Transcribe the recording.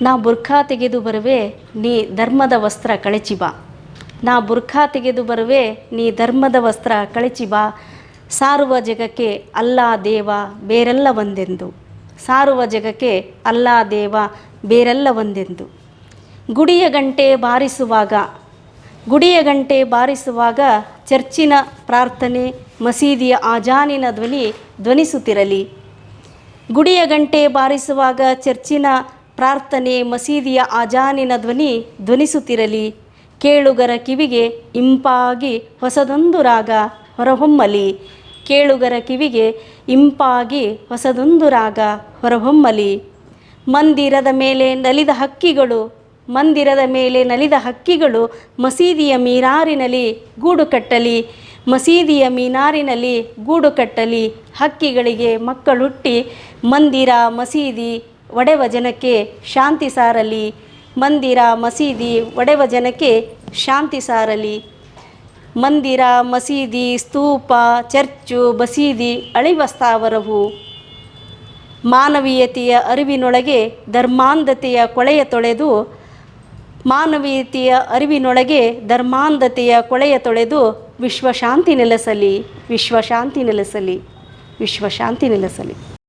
ನಾ ಬುರ್ಖಾ ತೆಗೆದು ಬರುವೆ, ನೀ ಧರ್ಮದ ವಸ್ತ್ರ ಕಳಚಿ ಬಾ. ನಾ ಬುರ್ಖಾ ತೆಗೆದು ಬರುವೆ, ನೀ ಧರ್ಮದ ವಸ್ತ್ರ ಕಳಚಿ ಬಾ. ಸಾರುವ ಜಗಕ್ಕೆ ಅಲ್ಲಾ ದೇವ ಬೇರೆಲ್ಲ ಒಂದೆಂದು. ಸಾರುವ ಜಗಕ್ಕೆ ಅಲ್ಲಾ ದೇವ ಬೇರೆಲ್ಲ ಒಂದೆಂದು. ಗುಡಿಯ ಗಂಟೆ ಬಾರಿಸುವಾಗ, ಗುಡಿಯ ಗಂಟೆ ಬಾರಿಸುವಾಗ ಚರ್ಚಿನ ಪ್ರಾರ್ಥನೆ, ಮಸೀದಿಯ ಆಜಾನಿನ ಧ್ವನಿ ಧ್ವನಿಸುತ್ತಿರಲಿ. ಗುಡಿಯ ಗಂಟೆ ಬಾರಿಸುವಾಗ ಚರ್ಚಿನ ಪ್ರಾರ್ಥನೆ ಮಸೀದಿಯ ಅಜಾನಿನ ಧ್ವನಿ ಧ್ವನಿಸುತ್ತಿರಲಿ. ಕೇಳುಗರ ಕಿವಿಗೆ ಇಂಪಾಗಿ ಹೊಸದೊಂದು ರಾಗ ಹೊರಹೊಮ್ಮಲಿ. ಕೇಳುಗರ ಕಿವಿಗೆ ಇಂಪಾಗಿ ಹೊಸದೊಂದು ರಾಗ ಹೊರಹೊಮ್ಮಲಿ. ಮಂದಿರದ ಮೇಲೆ ನಲಿದ ಹಕ್ಕಿಗಳು, ಮಂದಿರದ ಮೇಲೆ ನಲಿದ ಹಕ್ಕಿಗಳು ಮಸೀದಿಯ ಮೀನಾರಿನಲ್ಲಿ ಗೂಡು ಕಟ್ಟಲಿ. ಮಸೀದಿಯ ಮೀನಾರಿನಲ್ಲಿ ಗೂಡು ಕಟ್ಟಲಿ. ಹಕ್ಕಿಗಳಿಗೆ ಮಕ್ಕಳುಟ್ಟಿ, ಮಂದಿರ, ಮಸೀದಿ ಒಡೆವ ಜನಕ್ಕೆ ಶಾಂತಿ ಸಾರಲಿ. ಮಂದಿರ ಮಸೀದಿ ಒಡೆವ ಜನಕ್ಕೆ ಶಾಂತಿ ಸಾರಲಿ. ಮಂದಿರ ಮಸೀದಿ ಸ್ತೂಪ ಚರ್ಚು ಬಸೀದಿ ಅಳಿವ ಸ್ಥಾವರವು. ಮಾನವೀಯತೆಯ ಅರಿವಿನೊಳಗೆ ಧರ್ಮಾಂಧತೆಯ ಕೊಳೆಯ ತೊಳೆದು, ಮಾನವೀಯತೆಯ ಅರಿವಿನೊಳಗೆ ಧರ್ಮಾಂಧತೆಯ ಕೊಳೆಯ ತೊಳೆದು ವಿಶ್ವಶಾಂತಿ ನೆಲೆಸಲಿ. ವಿಶ್ವಶಾಂತಿ ನೆಲೆಸಲಿ. ವಿಶ್ವಶಾಂತಿ ನೆಲೆಸಲಿ.